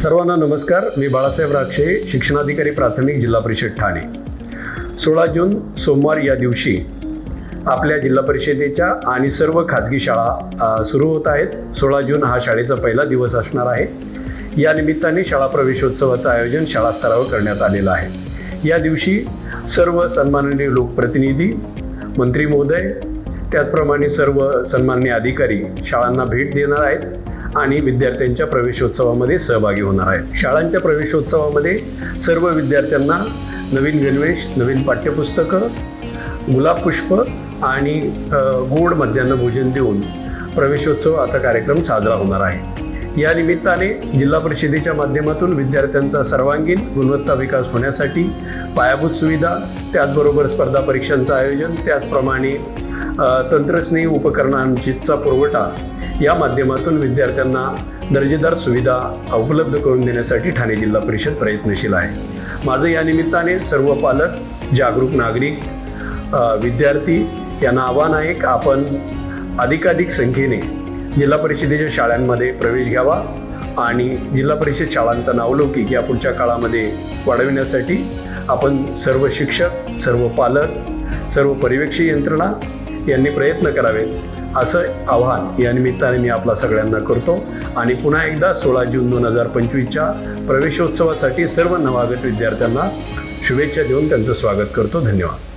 सर्वांना नमस्कार. मी बाळासाहेब राक्षे शिक्षणाधिकारी प्राथमिक जिल्हा परिषद ठाणे. सोळा जून सोमवार या दिवशी आपल्या जिल्हा परिषदेच्या आणि सर्व खाजगी शाळा सुरू होत आहेत. सोळा जून हा शाळेचा पहिला दिवस असणार आहे. या निमित्ताने शाळा प्रवेशोत्सवाचं आयोजन शाळा स्तरावर करण्यात आलेलं आहे. या दिवशी सर्व सन्माननीय लोकप्रतिनिधी मंत्री महोदय त्याचप्रमाणे सर्व सन्माननीय अधिकारी शाळांना भेट देणार आहेत. आणि विद्यार्थ्यांच्या प्रवेशोत्सवामध्ये सहभागी होणार आहेत. शाळांच्या प्रवेशोत्सवामध्ये सर्व विद्यार्थ्यांना नवीन गणवेश नवीन पाठ्यपुस्तकं गुलाब पुष्प आणि गोड मध्यान्ह भोजन देऊन प्रवेशोत्सवाचा कार्यक्रम साजरा होणार आहे. या निमित्ताने जिल्हा परिषदेच्या माध्यमातून विद्यार्थ्यांचा सर्वांगीण गुणवत्ता विकास होण्यासाठी पायाभूत सुविधा त्याचबरोबर स्पर्धा परीक्षांचं आयोजन त्याचप्रमाणे तंत्रस्नेही उपकरणांचा पुरवठा या माध्यमातून विद्यार्थ्यांना दर्जेदार सुविधा उपलब्ध करून देण्यासाठी ठाणे जिल्हा परिषद प्रयत्नशील आहे. माझं या निमित्ताने सर्व पालक जागरूक नागरिक विद्यार्थी यांना आव्हान आहे की आपण अधिकाधिक संख्येने जिल्हा परिषदेच्या शाळांमध्ये प्रवेश घ्यावा आणि जिल्हा परिषद शाळांचा नावलौकिक या पुढच्या काळामध्ये वाढविण्यासाठी आपण सर्व शिक्षक सर्व पालक सर्व पर्यवेक्षी यंत्रणा यांनी प्रयत्न करावेत असं आव्हान या निमित्ताने मी आपला सगळ्यांना करतो. आणि पुन्हा एकदा सोळा जून दोन हजार पंचवीसच्या प्रवेशोत्सवासाठी सर्व नवागत विद्यार्थ्यांना शुभेच्छा देऊन त्यांचं स्वागत करतो. धन्यवाद.